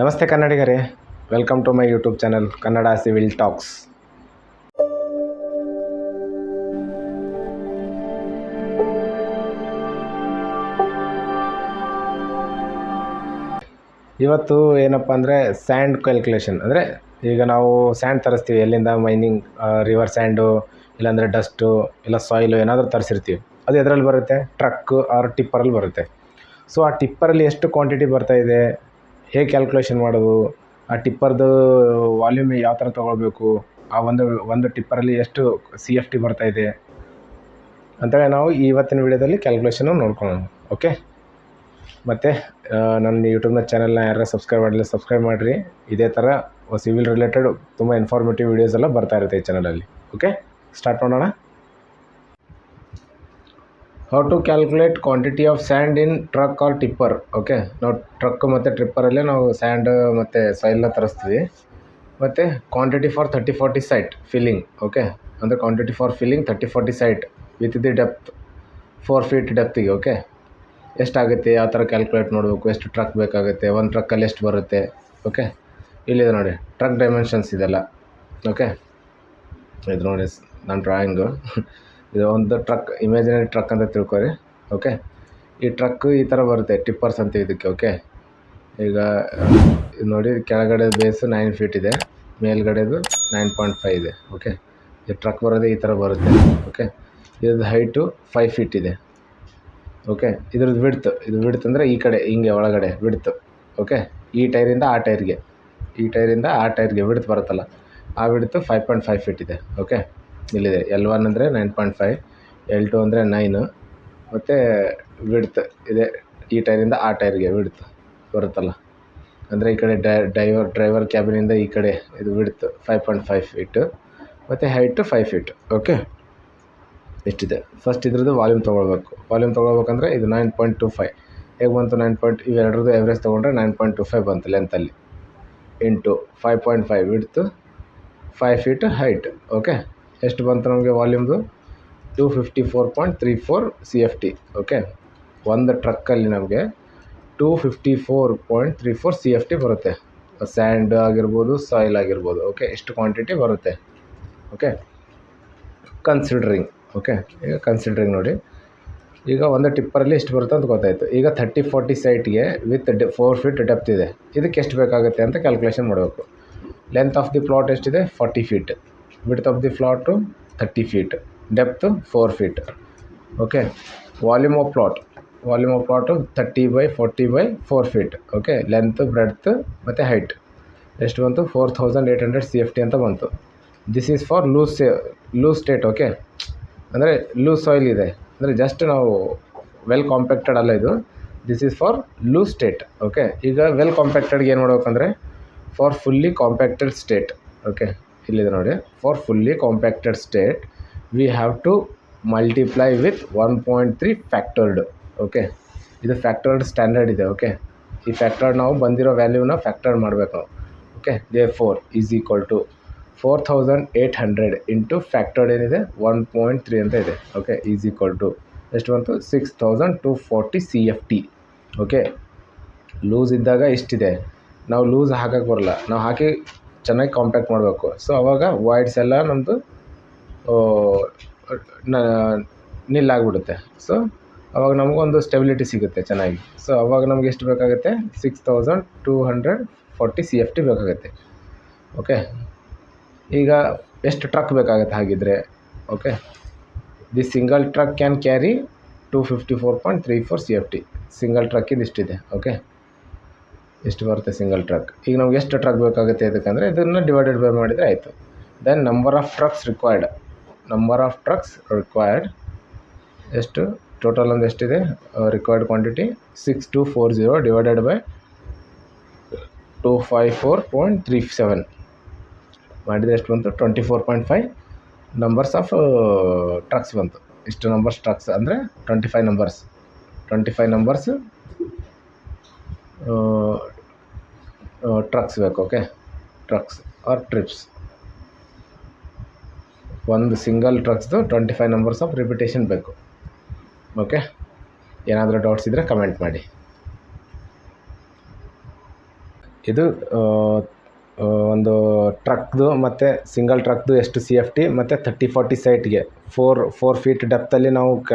ನಮಸ್ತೆ ಕನ್ನಡಿಗರೇ. Welcome to my YouTube channel Kannada civil talks ಇವತ್ತು ಏನಪ್ಪ ಅಂದರೆ ಸ್ಯಾಂಡ್ ಕ್ಯಾಲ್ಕುಲೇಷನ್ ಅಂದರೆ ಈಗ ನಾವು ಸ್ಯಾಂಡ್ ತರಿಸ್ತೀವಿ, ಎಲ್ಲಿಂದ ಮೈನಿಂಗ್ ರಿವರ್ ಸ್ಯಾಂಡು ಇಲ್ಲಾಂದರೆ ಡಸ್ಟು ಇಲ್ಲ ಸಾಯಿಲು ಏನಾದರೂ ತರಿಸಿರ್ತೀವಿ. ಅದು ಎದರಲ್ಲಿ ಬರುತ್ತೆ? ಟ್ರಕ್ ಆರ್ ಟಿಪ್ಪರಲ್ಲಿ ಬರುತ್ತೆ. ಸೊ ಆ ಟಿಪ್ಪರಲ್ಲಿ ಎಷ್ಟು ಕ್ವಾಂಟಿಟಿ ಬರ್ತಾ ಇದೆ? ಹೇಗೆ ಕ್ಯಾಲ್ಕುಲೇಷನ್ ಮಾಡೋದು? ಆ ಟಿಪ್ಪರ್ದು ವಾಲ್ಯೂಮ್ ಯಾವ ಥರ ತೊಗೊಳ್ಬೇಕು? ಆ ಒಂದು ಒಂದು ಟಿಪ್ಪರಲ್ಲಿ ಎಷ್ಟು ಸಿ ಎಫ್ ಟಿ ಬರ್ತಾಯಿದೆ ಅಂತೇಳಿ ನಾವು ಇವತ್ತಿನ ವಿಡಿಯೋದಲ್ಲಿ ಕ್ಯಾಲ್ಕುಲೇಷನ್ನು ನೋಡ್ಕೊಳ್ಳೋಣ ಓಕೆ ಮತ್ತು ನನ್ನ ಯೂಟ್ಯೂಬ್ನ ಚಾನಲ್ನ ಯಾರು ಸಬ್ಸ್ಕ್ರೈಬ್ ಮಾಡಲಿಲ್ಲ ಸಬ್ಸ್ಕ್ರೈಬ್ ಮಾಡಿರಿ. ಇದೇ ಥರ ಸಿವಿಲ್ ರಿಲೇಟೆಡ್ ತುಂಬ ಇನ್ಫಾರ್ಮೇಟಿವ್ ವೀಡಿಯೋಸ್ ಎಲ್ಲ ಬರ್ತಾ ಇರುತ್ತೆ ಈ ಚಾನಲಲ್ಲಿ ಓಕೆ ಸ್ಟಾರ್ಟ್ ಮಾಡೋಣ. How to calculate quantity of sand in truck or tipper okay ನಾವು ಟ್ರಕ್ ಮತ್ತು ಟ್ರಿಪ್ಪರಲ್ಲೇ ನಾವು ಸ್ಯಾಂಡ್ ಮತ್ತು ಸಾಯಿಲ್ನ ತರಿಸ್ತೀವಿ. ಮತ್ತು quantity for thirty forty site filling okay ಅಂದರೆ quantity for filling thirty forty site with the depth four feet ಡೆಪ್ತಿಗೆ okay ಎಷ್ಟಾಗುತ್ತೆ ಯಾವ ಥರ ಕ್ಯಾಲ್ಕುಲೇಟ್ ನೋಡಬೇಕು ಎಷ್ಟು ಟ್ರಕ್ ಬೇಕಾಗುತ್ತೆ, ಒಂದು ಟ್ರಕ್ಕಲ್ಲಿ ಎಷ್ಟು ಬರುತ್ತೆ ಓಕೆ ಇಲ್ಲಿದೆ ನೋಡಿ ಟ್ರಕ್ ಡೈಮೆನ್ಷನ್ಸ್ ಇದೆಲ್ಲ ಓಕೆ ಇದು ನೋಡಿ ನನ್ನ ಡ್ರಾಯಿಂಗು ಇದು ಒಂದು ಟ್ರಕ್ ಇಮ್ಯಾಜಿನರಿ ಟ್ರಕ್ ಅಂತ ತಿಳ್ಕೊರಿ ಓಕೆ ಈ ಟ್ರಕ್ ಈ ಥರ ಬರುತ್ತೆ ಟಿಪ್ಪರ್ಸ್ ಅಂತ ಇದಕ್ಕೆ ಓಕೆ ಈಗ ನೋಡಿ, ಕೆಳಗಡೆ ಬೇಸು ನೈನ್ ಫೀಟ್ ಇದೆ, ಮೇಲ್ಗಡೆದು ನೈನ್ ಪಾಯಿಂಟ್ ಫೈವ್ ಇದೆ ಓಕೆ ಈ ಟ್ರಕ್ ಬರೋದೇ ಈ ಥರ ಬರುತ್ತೆ ಓಕೆ ಇದ್ರದ್ದು ಹೈಟು ಫೈವ್ ಫೀಟ್ ಇದೆ ಓಕೆ ಇದ್ರದ್ದು ಬಿಡ್ತು ಇದು ಬಿಡ್ತು ಅಂದರೆ ಈ ಕಡೆ, ಹಿಂಗೆ, ಒಳಗಡೆ ಬಿಡ್ತು ಓಕೆ ಈ ಟೈರಿಂದ ಆ ಟೈರ್ಗೆ ಈ ಟೈರಿಂದ ಆ ಟೈರ್ಗೆ ಬಿಡ್ತು ಬರುತ್ತಲ್ಲ, ಆ width five point five feet ಇದೆ ಓಕೆ ಇಲ್ಲಿದೆ ಎಲ್ ಒನ್ ಅಂದರೆ nine point five L two ಅಂದರೆ ನೈನು ಮತ್ತು ವಿಡ್ತ್ ಇದೆ. ಈ ಟೈರಿಂದ ಆ ಟೈರ್ಗೆ ವಿಡ್ತ್ ಬರುತ್ತಲ್ಲ. ಅಂದರೆ ಈ ಕಡೆ ಡ್ರೈವರ್ ಡ್ರೈವರ್ ಕ್ಯಾಬಿನಿಂದ ಈ ಕಡೆ ಇದು width five point five feet ಮತ್ತು ಹೈಟು ಫೈವ್ ಫೀಟ್ ಓಕೆ ಇಷ್ಟಿದೆ. ಫಸ್ಟ್ ಇದ್ರದ್ದು ವಾಲ್ಯೂಮ್ ತೊಗೊಳ್ಬೇಕು. ವಾಲ್ಯೂಮ್ ತೊಗೊಳ್ಬೇಕಂದ್ರೆ ಇದು ನೈನ್ ಪಾಯಿಂಟ್ ಟು ಫೈವ್ ಹೇಗೆ ಬಂತು ನೈನ್ ಪಾಯಿಂಟ್ ಇವೆರಡರದ್ದು ಎವ್ರೇಜ್ ತೊಗೊಂಡ್ರೆ ನೈನ್ ಪಾಯಿಂಟ್ ಟು ಫೈವ್ ಬಂತು ಲೆಂತಲ್ಲಿ into five point five width five feet height okay ಎಷ್ಟು ಬಂತು ನಮಗೆ ವಾಲ್ಯೂಮ್ದು two fifty four point three four C F T okay ಒಂದು ಟ್ರಕ್ಕಲ್ಲಿ ನಮಗೆ two fifty four point three four C F T ಬರುತ್ತೆ. Sand ಆಗಿರ್ಬೋದು soil ಆಗಿರ್ಬೋದು ಓಕೆ ಎಷ್ಟು ಕ್ವಾಂಟಿಟಿ ಬರುತ್ತೆ ಓಕೆ ಕನ್ಸಿಡ್ರಿಂಗ್ ಓಕೆ ಈಗ ಕನ್ಸಿಡ್ರಿಂಗ್ ನೋಡಿ. ಈಗ ಒಂದು ಟಿಪ್ಪರಲ್ಲಿ ಎಷ್ಟು ಬರುತ್ತೆ ಅಂತ ಗೊತ್ತಾಯಿತು. ಈಗ ಥರ್ಟಿ ಫೋರ್ಟಿ ಸೈಟ್ಗೆ with the four feet depth ಇದೆ. ಇದಕ್ಕೆ ಎಷ್ಟು ಬೇಕಾಗುತ್ತೆ ಅಂತ ಕ್ಯಾಲ್ಕುಲೇಷನ್ ಮಾಡಬೇಕು. ಲೆಂತ್ ಆಫ್ ದಿ ಪ್ಲಾಟ್ ಎಷ್ಟಿದೆ? Forty feet width of the flat thirty feet depth four feet okay volume of plot volume of plot thirty by forty by four feet okay length breadth ಮತ್ತು height ಎಷ್ಟು ಬಂತು four thousand eight hundred C F T ಅಂತ ಬಂತು. This is for loose loose state okay ಅಂದರೆ loose soil ಇದೆ. ಅಂದರೆ just ನಾವು well compacted ಅಲ್ಲ ಇದು. This is for loose state okay ಈಗ ವೆಲ್ ಕಾಂಪ್ಯಾಕ್ಟೆಡ್ಗೆ ಏನು ಮಾಡ್ಬೇಕಂದ್ರೆ for fully compacted state okay ಇಲ್ಲಿದೆ ನೋಡಿ. For fully compacted state we have to multiply with one point three factored okay ಇದು ಫ್ಯಾಕ್ಟರ್ಡ್ ಸ್ಟ್ಯಾಂಡರ್ಡ್ ಇದೆ ಓಕೆ ಈ ಫ್ಯಾಕ್ಟರ್ಡ್ ನಾವು ಬಂದಿರೋ ವ್ಯಾಲ್ಯೂನ ಫ್ಯಾಕ್ಟರ್ಡ್ ಮಾಡಬೇಕು ನಾವು. Okay they four is equal to four thousand eight hundred into factored ಏನಿದೆ? ಒನ್ ಪಾಯಿಂಟ್ ತ್ರೀ ಅಂತ ಇದೆ. ಓಕೆ ಈಸ್ ಈಕ್ವಲ್ ಟು ಎಷ್ಟು ಬಂತು? Six thousand two forty C F T okay loose ಇದ್ದಾಗ ಇಷ್ಟಿದೆ ನಾವು ಲೂಸ್ ಹಾಕಕ್ಕೆ ಬರಲ್ಲ. ನಾವು ಹಾಕಿ ಚೆನ್ನಾಗಿ ಕಾಂಪ್ಯಾಕ್ಟ್ ಮಾಡಬೇಕು. ಸೊ ಅವಾಗ ವಾಯ್ಡ್ಸ್ ಎಲ್ಲ ನಮ್ಮದು ನಿಲ್ಲಾಗ್ಬಿಡುತ್ತೆ ಸೊ ಅವಾಗ ನಮಗೊಂದು ಸ್ಟೆಬಿಲಿಟಿ ಸಿಗುತ್ತೆ ಚೆನ್ನಾಗಿ. ಸೊ ಅವಾಗ ನಮ್ಗೆ ಎಷ್ಟು ಬೇಕಾಗುತ್ತೆ? Six thousand two hundred forty C F T ಬೇಕಾಗುತ್ತೆ. ಓಕೆ ಈಗ ಎಷ್ಟು ಟ್ರಕ್ ಬೇಕಾಗುತ್ತೆ ಹಾಗಿದ್ರೆ? Okay the single truck can carry two fifty four point three four C F T single ಟ್ರಕ್ಕಿಂದು ಇಷ್ಟಿದೆ ಓಕೆ ಎಷ್ಟು ಬರುತ್ತೆ ಸಿಂಗಲ್ ಟ್ರಕ್ ಈಗ ನಮ್ಗೆ ಎಷ್ಟು ಟ್ರಕ್ ಬೇಕಾಗುತ್ತೆ ಇದಕ್ಕಂದರೆ ಇದನ್ನು ಡಿವೈಡೆಡ್ ಬೈ ಮಾಡಿದರೆ ಆಯಿತು. Then number of trucks required number of trucks required ಎಷ್ಟು? ಟೋಟಲ್ ಒಂದು ಎಷ್ಟಿದೆ? Required quantity six two four zero divided by two five four point three seven ಮಾಡಿದರೆ ಎಷ್ಟು ಬಂತು? Twenty four point five numbers of trucks ಬಂತು. ಇಷ್ಟು numbers trucks ಅಂದರೆ twenty five numbers twenty five numbers trucks ಬೇಕು okay trucks or trips ಒಂದು single ಟ್ರಕ್ಸ್ದು twenty five numbers of repetition ಬೇಕು okay ಏನಾದರೂ ಡೌಟ್ಸ್ ಇದ್ದರೆ ಕಮೆಂಟ್ ಮಾಡಿ. ಇದು ಆ, ಆ, ಒಂದು ಟ್ರಕ್ದು ಮತ್ತು ಸಿಂಗಲ್ ಟ್ರಕ್ದು ಎಷ್ಟು ಸಿ ಎಫ್ ಟಿ ಮತ್ತು ತರ್ಟಿ ಫಾರ್ಟಿ ಸೈಟ್ಗೆ ಫೋರ್ ಫೋರ್ ಫೀಟ್ ಡೆಪ್ತಲ್ಲಿ ನಾವು ಕ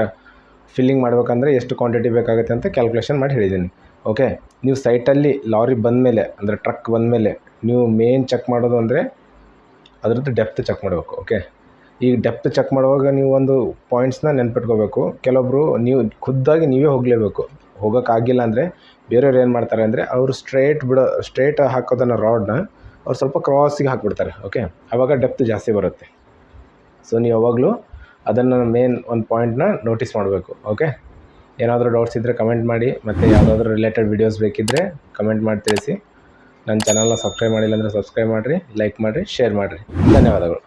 ಫಿಲ್ಲಿಂಗ್ ಮಾಡಬೇಕಂದ್ರೆ ಎಷ್ಟು ಕ್ವಾಂಟಿಟಿ ಬೇಕಾಗುತ್ತೆ ಅಂತ ಕ್ಯಾಲ್ಕುಲೇಷನ್ ಮಾಡಿ ಹೇಳಿದ್ದೀನಿ. ಓಕೆ, ನೀವು ಸೈಟಲ್ಲಿ ಲಾರಿ ಬಂದಮೇಲೆ, ಅಂದರೆ ಟ್ರಕ್ ಬಂದಮೇಲೆ, ನೀವು ಮೇನ್ ಚೆಕ್ ಮಾಡೋದು ಅಂದರೆ ಅದರದ್ದು ಡೆಪ್ತ್ ಚೆಕ್ ಮಾಡಬೇಕು, ಓಕೆ? ಈ ಡೆಪ್ತ್ ಚೆಕ್ ಮಾಡುವಾಗ ನೀವು ಒಂದು ಪಾಯಿಂಟ್ಸ್ನ ನೆನ್ಪಿಟ್ಕೋಬೇಕು. ಕೆಲವೊಬ್ಬರು ನೀವು ಖುದ್ದಾಗಿ ನೀವೇ ಹೋಗಲೇಬೇಕು. ಹೋಗೋಕ್ಕಾಗಿಲ್ಲ ಅಂದರೆ ಬೇರೆಯವ್ರು ಏನು ಮಾಡ್ತಾರೆ ಅಂದರೆ ಅವರು ಸ್ಟ್ರೇಟ್ ಬಿಡೋ ಸ್ಟ್ರೇಟ್ ಹಾಕೋದನ್ನು ರಾಡ್ನ ಅವ್ರು ಸ್ವಲ್ಪ ಕ್ರಾಸಿಗೆ ಹಾಕಿಬಿಡ್ತಾರೆ, ಓಕೆ? ಆವಾಗ ಡೆಪ್ತ್ ಜಾಸ್ತಿ ಬರುತ್ತೆ. ಸೊ ನೀವು ಯಾವಾಗಲೂ ಅದನ್ನು ಮೇನ್ ಒಂದು ಪಾಯಿಂಟ್ನ ನೋಟಿಸ್ ಮಾಡಬೇಕು, ಓಕೆ? ಏನಾದರೂ ಡೌಟ್ಸ್ ಇದ್ದರೆ ಕಮೆಂಟ್ ಮಾಡಿ, ಮತ್ತು ಯಾವುದಾದ್ರೂ ರಿಲೇಟೆಡ್ ವೀಡಿಯೋಸ್ ಬೇಕಿದ್ದರೆ ಕಮೆಂಟ್ ಮಾಡಿ ತಿಳಿಸಿ. ನನ್ನ ಚಾನಲ್ನ ಸಬ್ಸ್ಕ್ರೈಬ್ ಮಾಡಿಲ್ಲ ಅಂದರೆ ಸಬ್ಸ್ಕ್ರೈಬ್ ಮಾಡಿರಿ ಲೈಕ್ ಮಾಡಿರಿ ಶೇರ್ ಮಾಡಿರಿ. ಧನ್ಯವಾದಗಳು.